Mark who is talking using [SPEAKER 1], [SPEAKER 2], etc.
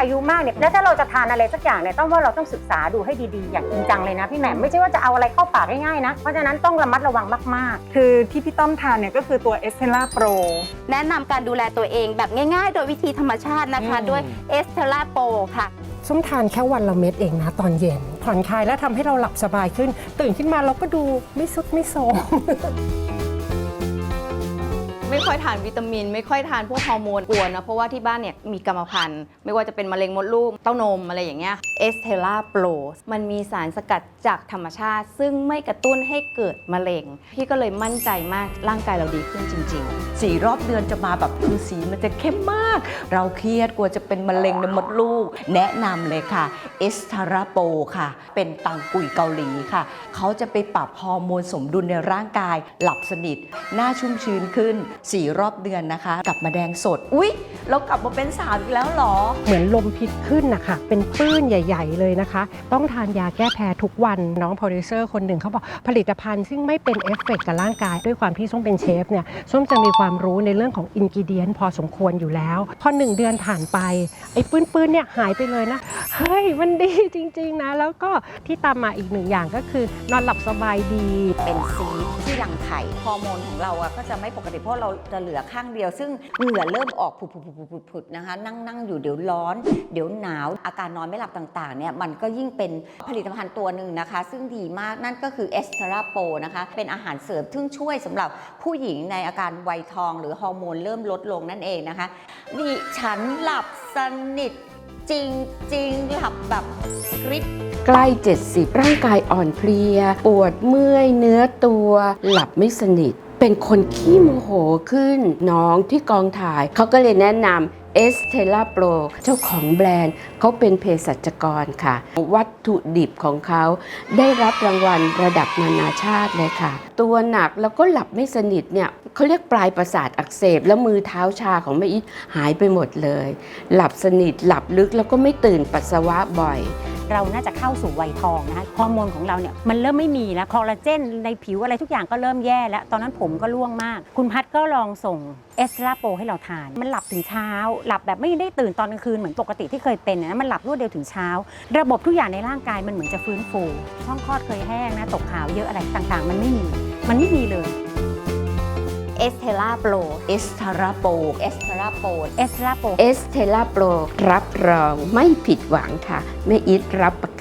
[SPEAKER 1] อายุมากเนี่ยแล้วถ้าเราจะทานอะไรสักอย่างเนี่ยต้องว่าเราต้องศึกษาดูให้ดีๆ อย่างจริงจังเลยนะพี่แหม่มไม่ใช่ว่าจะเอาอะไรเข้าปากง่ายๆนะ เพราะฉะนั้นต้องระมัดระวังมากๆ
[SPEAKER 2] คือที่พี่ต้อมทานเนี่ยก็คือตัวเอสเทล่าโปร
[SPEAKER 3] แนะนำการดูแลตัวเองแบบง่ายๆ โดยวิธีธรรมชาตินะคะ
[SPEAKER 1] อืม
[SPEAKER 3] ด้วยเอสเทล่าโปค่ะ
[SPEAKER 4] ส้มทานแค่วันละเม็ดเองนะตอนเย็นผ่อนคลายและทำให้เราหลับสบายขึ้น ตื่นขึ้นมาเราก็ดูไม่สุดไม่โทรม
[SPEAKER 5] ไม่ค่อยทานวิตามิน ไม่ค่อยทานพวกฮอร์โมนกลัวนะ เพราะว่าที่บ้านเนี่ยมีกรรมพันธุ์ ไม่ว่าจะเป็นมะเร็งมดลูกเต้านมอะไรอย่างเงี้ยเอสเทล่าโปรมันมีสารสกัดจากธรรมชาติ ซึ่งไม่กระตุ้นให้เกิดมะเร็ง พี่ก็เลยมั่นใจมากร่างกายเราดีขึ้นจริง ๆ
[SPEAKER 6] สีรอบเดือนจะมาแบบคือสีมันจะเข้มมาก เราเครียดกลัวจะเป็นมะเร็งในมดลูก แนะนำเลยค่ะเอสเทราโปค่ะ เป็นตังกุยเกาหลีค่ะ เขาจะไปปรับฮอร์โมนสมดุลในร่างกาย หลับสนิท หน้าชุ่มชื้นขึ้นสีรอบเดือนนะคะ กลับมาแดงสด อุ๊ย เรากลับมาเป็นสาวอีกแล้วเหรอ
[SPEAKER 4] เหมือนลมพิษขึ้นนะคะ เป็นปื้นใหญ่ ๆ เลยนะคะ ต้องทานยาแก้แพ้ทุกวัน น้องโปรดิวเซอร์คนหนึ่งเขาบอกผลิตภัณฑ์ซึ่งไม่เป็นเอฟเฟกต์กับร่างกาย ด้วยความที่ส้มเป็นเชฟเนี่ย ส้มจะมีความรู้ในเรื่องของอินกิเดียนพอสมควรอยู่แล้ว พอหนึ่งเดือนผ่านไป ไอ้ปื้นๆเนี่ยหายไปเลยนะ เฮ้ย มันดีจริง ๆ นะ แล้วก็ที่ตามมาอีกหนึ่งอย่างก็คือนอนหลับสบายดี
[SPEAKER 7] เป็นซีสที่รังไข่ ฮอร์โมนของเราอะก็จะไม่ปกติเพราะเราจะเหลือข้างเดียว ซึ่งเหงื่อเริ่มออกผุดๆๆๆนะคะนั่งนั่งอยู่เดี๋ยวร้อน เดี๋ยวหนาวอาการนอนไม่หลับต่างๆเนี่ยมันก็ยิ่งเป็นผลิตภัณฑ์ตัวหนึ่งนะคะ ซึ่งดีมากนั่นก็คือเอสเทราโปนะคะเป็นอาหารเสริมซึ่งช่วยสำหรับผู้หญิงในอาการวัยทอง หรือฮอร์โมนเริ่มลดลงนั่นเองนะคะดิฉันหลับสนิทจริงๆหลับแบบกริบ
[SPEAKER 8] ใกล้ 70 ร่างกายอ่อนเพลีย ปวดเมื่อยเนื้อตัว หลับไม่สนิท เป็นคนขี้โมโหขึ้นน้องที่กองถ่าย เขาก็เลยแนะนำเอสเทล่าโปรเจ้าของแบรนด์ เขาเป็นเภสัชกรค่ะ วัตถุดิบของเขา ได้รับรางวัลระดับนานาชาติเลยค่ะ ตัวหนักแล้วก็หลับไม่สนิทเนี่ยเขาเรียกปลายประสาทอักเสบ แล้วมือเท้าชาของแม่อีทหายไปหมดเลย หลับสนิทหลับลึกแล้วก็ไม่ตื่นปัสสาวะบ่อย
[SPEAKER 1] เราน่าจะเข้าสู่วัยทองนะคะฮอร์โมนของเราเนี่ยมันเริ่มไม่มีแล้วคอลลาเจนในผิวอะไรทุกอย่างก็เริ่มแย่แล้ว ตอนนั้นผมก็ร่วงมาก คุณพัดก็ลองส่งเอสตราโปให้เราทาน มันหลับถึงเช้า หลับแบบไม่ได้ตื่นตอนกลางคืนเหมือนปกติที่เคยเป็นนะมันหลับรวดเดียวถึงเช้า ระบบทุกอย่างในร่างกายมันเหมือนจะฟื้นฟูช่องคลอดเคยแห้งนะตกขาวเยอะอะไรต่างๆ มันไม่มีมันไม่มีเลย
[SPEAKER 3] เอสเทล่าโปร
[SPEAKER 6] เอสทาราโป
[SPEAKER 7] เอสเทราโป
[SPEAKER 1] เอสตราโป
[SPEAKER 8] เอสเทล่าโปรรับรองไม่ผิดหวังค่ะแม่อีทรับประ